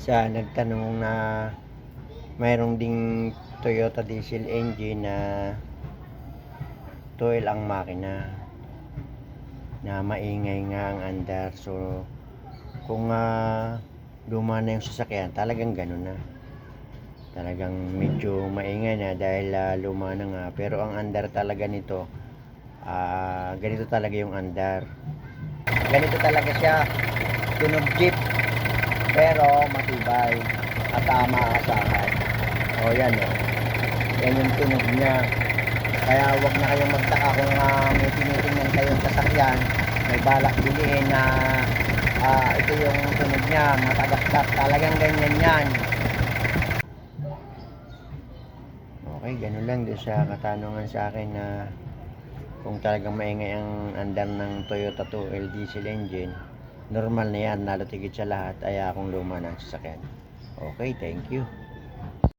sa nagtanong na mayroong ding Toyota diesel engine na 12 ang makina na maingay nga ang andar. So kung ah, luma na yung sasakyan talagang ganun na. Talagang medyo maingay na dahil ah, luma na nga. Pero ang andar talaga nito ah, ganito talaga yung andar. Ganito talaga siya. Tunog jeep pero matibay at uh, maaasahan o yan o. Yan yung tunog niya. Kaya wag na kayong magtaka kung ah, may tinitingnan kayong sasakyan. May balak bilihin na ah, ito yung tunog niya. Matagaktak talagang ganyan yan. Okay ganun lang. Doon sa katanungan sa akin na kung talagang maingay ang andar ng Toyota 2L diesel engine normal na yan. Lalo tigit sa lahat. Ay akong luma ng sasakyan. Okay thank you